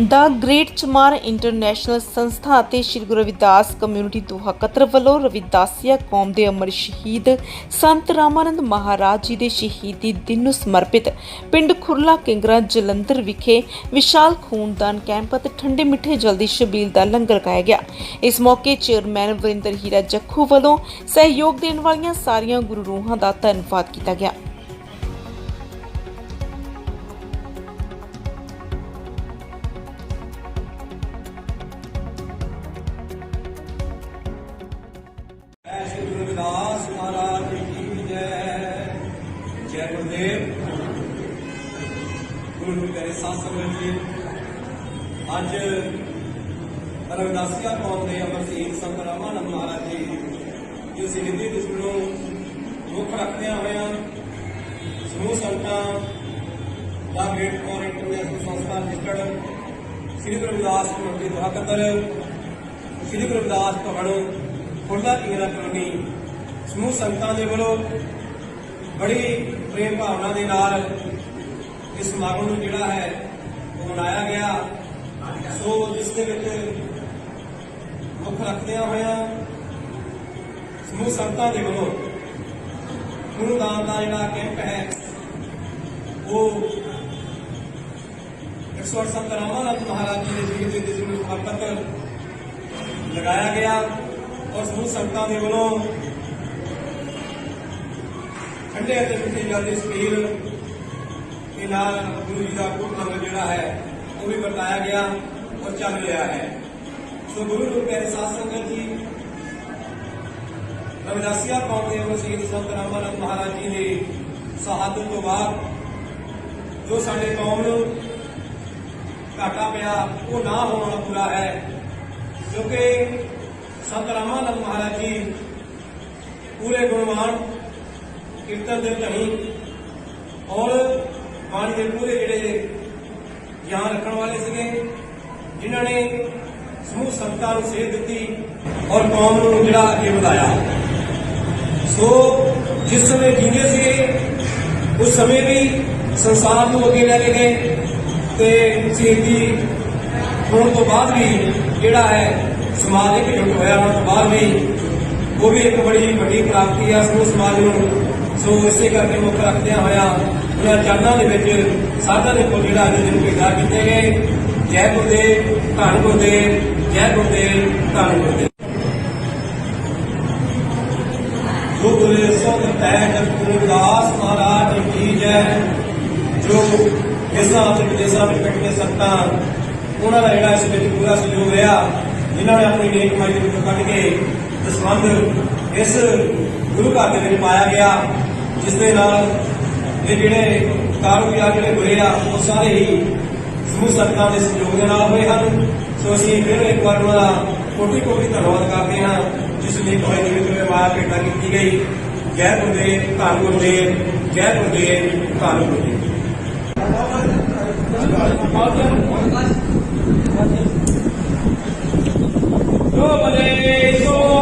ਦਾ great ਚਮਾਰ international ਸੰਸਥਾ ਅਤੇ Shri Guru Ravidas community Doha Qatar ਵੱਲੋਂ ਰਵਿਦਾਸੀਆ ਕੌਮ ਦੇ ਅਮਰ ਸ਼ਹੀਦ ਸੰਤ ਰਾਮਾਨੰਦ ਮਹਾਰਾਜ ਜੀ ਦੇ ਸ਼ਹੀਦੀ ਦਿਨ ਨੂੰ ਸਮਰਪਿਤ ਪਿੰਡ ਖੁਰਲਾ ਕਿੰਗਰਾ ਜਲੰਧਰ ਵਿਖੇ ਵਿਸ਼ਾਲ ਖੂਨਦਾਨ ਕੈਂਪ ਅਤੇ ਠੰਡੇ ਮਿੱਠੇ ਜਲ ਦੀ ਸ਼ਬੀਲ ਦਾ ਲੰਗਰ ਲਗਾਇਆ ਗਿਆ। ਇਸ ਮੌਕੇ ਚੇਅਰਮੈਨ ਵਰਿੰਦਰ ਹੀਰਾ ਜੱਖੂ ਵੱਲੋਂ ਸਹਿਯੋਗ ਦੇਣ ਵਾਲੀਆਂ ਸਾਰੀਆਂ ਗੁਰੂ ਰੂਹਾਂ ਦਾ ਧੰਨਵਾਦ ਕੀਤਾ ਗਿਆ। ਜੈ ਗੁਰਦੇਵ ਗੁਰੂ ਸਾਧ ਸੰਗਤ ਜੀ। ਅੱਜ ਰਵਿਦਾਸੀਆ ਕੌਮ ਦੇ ਅਮਰ ਸੰਤ ਰਾਮਾਨੰਦ ਮਹਾਰਾਜ ਜੀ, ਜੋ ਸ਼ਹੀਦੀ ਦਿਵਸ ਨੂੰ ਮੁੱਖ ਰੱਖਦਿਆਂ ਹੋਇਆਂ ਸਮੂਹ ਸੰਤਾਂ ਦਾ ਗ੍ਰੇਟ ਫੋਰ ਇੰਟਰਨੈਸ਼ਨਲ ਸੰਸਥਾ registered Shri Guru Ravidas committee Doha Shri Guru Ravidas Bhawan Khurla Kingra colony ਸਮੂਹ ਸੰਗਤਾਂ ਦੇ ਵੱਲੋਂ ਬੜੀ ਪ੍ਰੇਮ ਭਾਵਨਾ ਦੇ ਨਾਲ ਇਸ ਸਮਾਗਮ ਨੂੰ ਜਿਹੜਾ ਹੈ ਉਹ ਮਨਾਇਆ ਗਿਆ ਸੋ ਜਿਸ ਦੇ ਵਿੱਚ ਮੁੱਖ ਰੱਖਦਿਆਂ ਹੋਇਆਂ ਸਮੂਹ ਸੰਗਤਾਂ ਦੇ ਵੱਲੋਂ ਖੂਨਦਾਨ ਦਾ ਜਿਹੜਾ ਕੈਂਪ ਹੈ ਉਹ 108 ਸੰਤ ਰਾਮਾਨੰਦ ਮਹਾਰਾਜ ਜੀ ਦੇ ਜੀਵਨ ਦੇ ਦਿਨ ਨੂੰ ਸਮਰਪਿਤ ਲਗਾਇਆ ਗਿਆ ਔਰ ਸਮੂਹ ਸੰਗਤਾਂ ਦੇ ਵੱਲੋਂ ਠੰਡੇ ਅਤੇ ਮਿੱਠੇ ਜਲ ਦੀ ਸਪੀਲ ਦੇ ਨਾਲ ਗੁਰੂ ਜੀ ਦਾ ਗੁਰੂ ਮੰਗਲ ਜਿਹੜਾ ਹੈ ਉਹ ਵੀ ਵਰਤਾਇਆ ਗਿਆ ਔਰ ਚੱਲ ਰਿਹਾ ਹੈ ਸੋ ਗੁਰੂ ਰੂਪ ਪਿਆਰੇ ਸਾਧ ਸੰਗਤ ਜੀ ਰਵਿਦਾਸੀਆ ਕੌਮ ਦੇ ਵੱਲੋਂ ਸ਼ਹੀਦ ਸੰਤ ਰਾਮਾਨੰਦ ਮਹਾਰਾਜ ਜੀ ਦੀ ਸ਼ਹਾਦਤ ਤੋਂ ਬਾਅਦ ਜੋ ਸਾਡੇ ਕੌਮ ਨੂੰ ਘਾਟਾ ਪਿਆ ਉਹ ਨਾ ਹੋਣਾ ਪੂਰਾ ਹੈ ਕਿਉਂਕਿ ਸੰਤ ਰਾਮਾਨੰਦ ਮਹਾਰਾਜ ਜੀ ਪੂਰੇ ਗੁਣਵਾਨ ਕੀਰਤਨ ਦੇ ਧਨੀ ਔਰ ਬਾਣੀ ਦੇ ਪੂਰੇ ਜਿਹੜੇ ਗਿਆਨ ਰੱਖਣ ਵਾਲੇ ਸੀਗੇ ਜਿਨ੍ਹਾਂ ਨੇ ਸਮੂਹ ਸੰਗਤਾਂ ਨੂੰ ਸੇਧ ਦਿੱਤੀ ਔਰ ਕੌਮ ਨੂੰ ਜਿਹੜਾ ਅੱਗੇ ਵਧਾਇਆ ਸੋ ਜਿਸ ਸਮੇਂ ਜੀਂਦੇ ਸੀਗੇ ਉਸ ਸਮੇਂ ਵੀ ਸੰਸਾਰ ਨੂੰ ਅੱਗੇ ਲੈ ਕੇ ਗਏ ਤੇ ਸ਼ਹੀਦੀ ਹੋਣ ਤੋਂ ਬਾਅਦ ਵੀ ਜਿਹੜਾ ਹੈ ਸਮਾਜ ਇਕਜੁੱਟ ਹੋਇਆ ਹੋਣ ਤੋਂ ਬਾਅਦ ਵੀ ਉਹ ਵੀ ਇੱਕ ਬੜੀ ਵੱਡੀ ਪ੍ਰਾਪਤੀ ਆ ਸਮੂਹ ਸਮਾਜ ਨੂੰ ਸੋ ਇਸੇ ਕਰਕੇ ਮੁੱਖ ਰੱਖਦਿਆਂ ਹੋਇਆ ਉਹਨਾਂ ਚਰਨਾਂ ਦੇ ਵਿੱਚ ਸਾਧਾਂ ਦੇ ਕੋਲ ਜਿਹੜਾ ਅੱਜ ਦਿਨ ਭੇਜਾ ਕੀਤੇ ਗਏ ਜੈ ਗੁਰਦੇਵ ਧੰਨ ਗੁਰਦੇਵ ਜੈ ਗੁਰਦੇਵ ਧੰਨ ਗੁਰਦੇਵ ਜੋ ਗੁਰੇ ਸੋ ਤੈ ਗੁਰਦਾਸ ਮਹਾਰਾਜ ਜੀ ਕੀ ਜੈ ਜੋ ਦੇਸਾਂ ਅਤੇ ਵਿਦੇਸਾਂ ਵਿੱਚ ਬੈਠੇ ਸੰਤਾਂ ਉਹਨਾਂ ਦਾ ਜਿਹੜਾ ਇਸ ਵਿੱਚ ਪੂਰਾ ਸਹਿਯੋਗ ਰਿਹਾ ਜਿਨ੍ਹਾਂ ਨੇ ਆਪਣੀ ਨੇਕ ਕਮਾਈ ਦੇ ਵਿੱਚੋਂ ਕੱਢ ਕੇ ਦਸਵੰਧ ਇਸ ਗੁਰੂ ਘਰ ਦੇ ਵਿੱਚ ਪਾਇਆ ਗਿਆ ਜਿਸ ਦੇ ਨਾਲ ਇਹ ਜਿਹੜੇ ਕਾਰੋਬਾਰ ਜਿਹੜੇ ਹੋਏ ਆ ਉਹ ਸਾਰੇ ਹੀ ਸਮੂਹ ਸੰਗਤਾਂ ਦੇ ਸਹਿਯੋਗ ਦੇ ਨਾਲ ਹੋਏ ਹਨ ਸੋ ਅਸੀਂ ਫਿਰ ਇੱਕ ਵਾਰ ਉਹਨਾਂ ਦਾ ਕੋਟੀ ਕੋਟੀ ਧੰਨਵਾਦ ਕਰਦੇ ਹਾਂ ਜਿਸ ਨੇ ਕਮਾਈ ਦੇ ਵਿੱਚ ਮਾਇਆ ਭੇਟਾ ਕੀਤੀ ਗਈ ਜੈ ਗੁਰਦੇਵ ਧੰਨ ਗੁਰਦੇਵ ਜੈ ਗੁਰਦੇਵ ਧੰਨ ਗੁਰਦੇਵ ਜੋ ਬਲੇ ਸੋ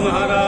Maharaj.